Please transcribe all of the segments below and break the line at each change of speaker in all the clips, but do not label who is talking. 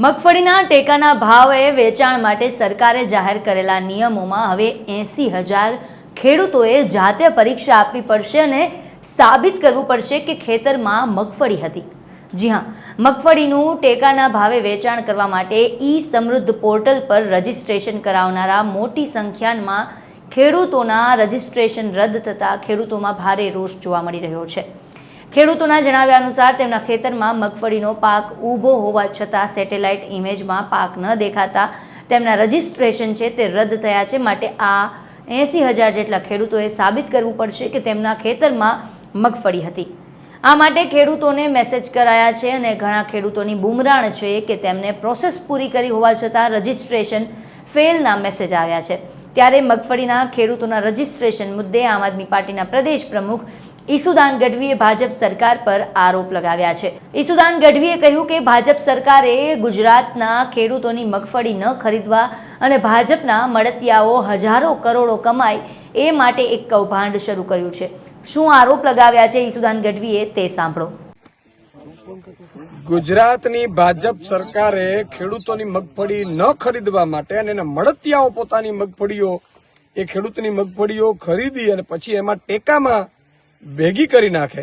મગફળીના ટેકાના ભાવે વેચાણ માટે સરકારે જાહેર કરેલા નિયમોમાં હવે એંસી હજાર ખેડૂતોએ જાતે પરીક્ષા આપવી પડશે અને સાબિત કરવું પડશે કે ખેતરમાં મગફળી હતી. જી હા, મગફળીનું ટેકાના ભાવે વેચાણ કરવા માટે ઈ સમૃદ્ધ પોર્ટલ પર રજિસ્ટ્રેશન કરાવનારા મોટી સંખ્યામાં ખેડૂતોના રજિસ્ટ્રેશન રદ થતાં ખેડૂતોમાં ભારે રોષ જોવા મળી રહ્યો છે. ખેડૂતોના જણાવ્યા અનુસાર તેમના ખેતરમાં મગફળીનો પાક ઊભો હોવા છતાં સેટેલાઇટ ઇમેજમાં પાક ન દેખાતા તેમના રજિસ્ટ્રેશન છે તે રદ થયા છે. માટે આ એંસી હજાર જેટલા ખેડૂતોએ સાબિત કરવું પડશે કે તેમના ખેતરમાં મગફળી હતી. આ માટે ખેડૂતોને મેસેજ કરાયા છે અને ઘણા ખેડૂતોની બુમરાણ છે કે તેમને પ્રોસેસ પૂરી કરી હોવા છતાં રજિસ્ટ્રેશન ફેલના મેસેજ આવ્યા છે. ત્યારે મગફળીના ખેડૂતોના રજિસ્ટ્રેશન મુદ્દે આમ આદમી પાર્ટીના પ્રદેશ પ્રમુખ ઈસુદાન ગઢવીએ ભાજપ સરકાર પર આરોપ લગાવ્યા છે. ઈસુદાન ગઢવીએ કહ્યું કે ભાજપ સરકારે ગુજરાતના ખેડૂતોની મગફળી ન ખરીદવા અને ભાજપના મળતિયાઓ હજારો કરોડો કમાય એ માટે એક કૌભાંડ શરૂ કર્યું છે. શું આરોપ લગાવ્યા છે ઈસુદાન ગઢવીએ તે સાંભળો.
ગુજરાતની ભાજપ સરકારે ખેડૂતોની મગફળી ન ખરીદવા માટે અને એના મળતિયાઓ પોતાની મગફળીઓ, એ ખેડૂતની મગફળીઓ ખરીદી અને પછી એમાં ટેકામાં ભેગી કરી નાખે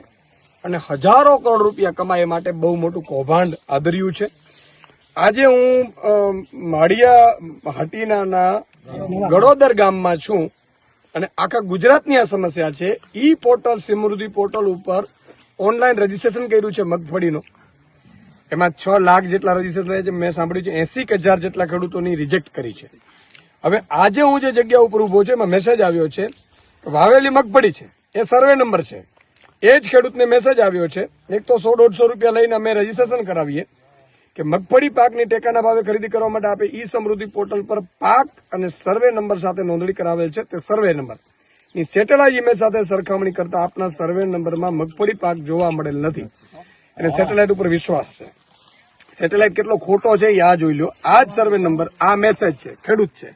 અને હજારો કરોડ રૂપિયા કમાય માટે બહુ મોટું કૌભાંડ આદર્યું છે. આજે હું માળિયા હાટીનાના ગડોદર ગામમાં છું અને આખા ગુજરાતની આ સમસ્યા છે. ઈ પોર્ટલ, સમૃદ્ધિ પોર્ટલ ઉપર ઓનલાઈન રજીસ્ટ્રેશન કર્યું છે મગફળીનું. એમાં છ લાખ જેટલા રજીસ્ટ્રેશન છે. મેં સાંભળ્યું છે એસી હજાર જેટલા ખેડૂતોની રિજેક્ટ કરી છે. હવે આજે હું જે જગ્યા ઉપર ઊભો છું, એમાં મેસેજ આવ્યો છે વાવેલી મગફળી છે. એ સર્વે નંબર છે. એ જ ખેડૂતને મેસેજ આવ્યો છે. એક તો સો દોઢસો રૂપિયા લઈને અમે રજીસ્ટ્રેશન કરાવીએ કે મગફળી પાકની ટેકાના ભાવે ખરીદી કરવા માટે આપે ઈ સમૃદ્ધિ પોર્ટલ પર પાક અને સર્વે નંબર સાથે નોંધણી કરાવેલ છે. તે સર્વે નંબર. ની સેટેલાઇટ ઇમેજ સાથે સરખામણી કરતા આપના સર્વે નંબરમાં મગફળી પાક જોવા મળેલ નથી. અને સેટેલાઇટ ઉપર વિશ્વાસ છે. સેટેલાઇટ કેટલો ખોટો છે એ આ જોઈ લો. આ જ સર્વે નંબર, આ મેસેજ છે. ખેડૂત છે.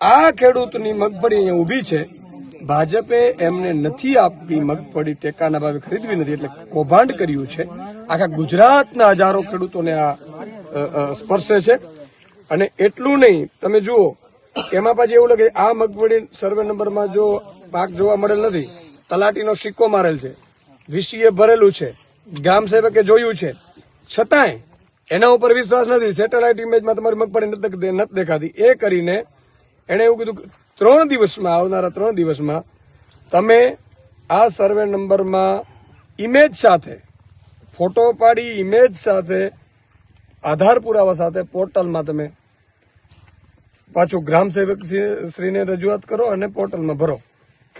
આ ખેડૂતની મગફળી અહીંયા ઊભી છે. ભાજપે એમને નથી આપવી મગફળી ટેકાના ભાવે ખરીદવી નથી, એટલે કૌભાંડ કર્યું છે. આખા ગુજરાતના હજારો ખેડૂતોને આ સ્પર્શે છે. અને એટલું નહીં, તમે જુઓ, એમાં પાછી એવું લાગે, આ મગફળી સર્વે નંબરમાં જો પાક જોવા મળેલ નથી, તલાટીનો સિક્કો મારેલ છે. વીસીએ ભરેલું છે. ગામ સેવકે જોયું છે. છતાંય એના ઉપર વિશ્વાસ નથી. સેટેલાઇટ ઇમેજમાં તમારી મગફળી નથી દેખ- નથી દેખાતી. એ કરીને એણે એવું કીધું ત્રણ દિવસમાં, આવનારા ત્રણ દિવસમાં તમે આ સર્વે નંબરમાં ઇમેજ સાથે, ફોટો પાડી ઇમેજ સાથે, આધાર પુરાવા સાથે પોર્ટલમાં તમે પાછું ગ્રામ સેવક શ્રી- શ્રીને રજૂઆત કરો અને પોર્ટલમાં ભરો.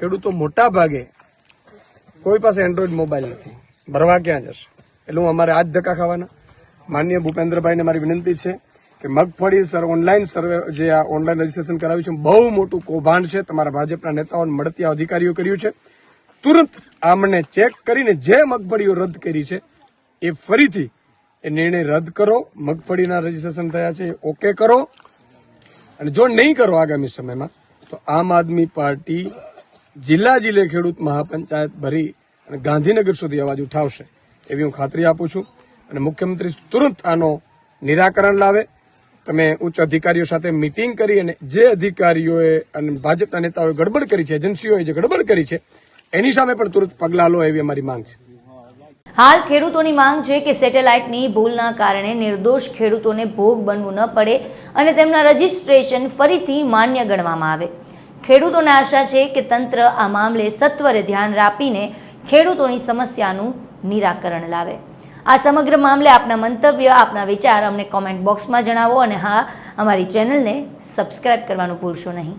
ખેડૂતો મોટા ભાગે કોઈ પાસે એન્ડ્રોઈડ મોબાઈલ નથી. ભરવા ક્યાં જશે? એટલે હું અમારે આજ ધક્કા ખાવાના. માનનીય ભૂપેન્દ્રભાઈને મારી વિનંતી છે. કે મગફળી સર ઓનલાઈન સર્વે જે આ ઓનલાઈન રજીસ્ટ્રેશન કરાવ્યું છે, બહુ મોટું કૌભાંડ છે. તમારા ભાજપના નેતાઓને મળતી અધિકારીઓ કર્યું છે. તુરંત આમને ચેક કરીને જે મગફળીઓ રદ કરી છે, એ ફરીથી એ નિર્ણય રદ કરો. મગફળીના રજીસ્ટ્રેશન થયા છે ઓકે કરો. અને જો નહીં કરો આગામી સમયમાં, તો આમ આદમી પાર્ટી જિલ્લા જિલ્લે ખેડૂત મહાપંચાયત ભરી અને ગાંધીનગર સુધી અવાજ ઉઠાવશે, એવી હું ખાતરી આપું છું. અને મુખ્યમંત્રી તુરંત આનો નિરાકરણ લાવે. તમે ઉચ્ચ અધિકારીઓ સાથે મિટિંગ કરી અને જે અધિકારીઓએ અને ભાજપના નેતાઓએ ગડબડ કરી છે, એજન્સીઓએ જે ગડબડ કરી છે, એની સામે પણ તુરંત પગલાં લો એવી અમારી માંગ છે.
હાલ ખેડૂતોની માંગ છે કે સેટેલાઇટની ભૂલના કારણે નિર્દોષ ખેડૂતોને ભોગ બનવું ન પડે અને તેમના રજિસ્ટ્રેશન ફરીથી માન્ય ગણવામાં આવે. ખેડૂતોને આશા છે કે તંત્ર આ મામલે સત્વરે ધ્યાન રાખીને ખેડૂતોની સમસ્યાનું નિરાકરણ લાવે. આ સમગ્ર મામલે આપના મંતવ્ય, આપના વિચાર અમને કોમેન્ટ બોક્સમાં જણાવો અને હા, અમારી ચેનલને સબસ્ક્રાઈબ કરવાનું ભૂલશો નહીં.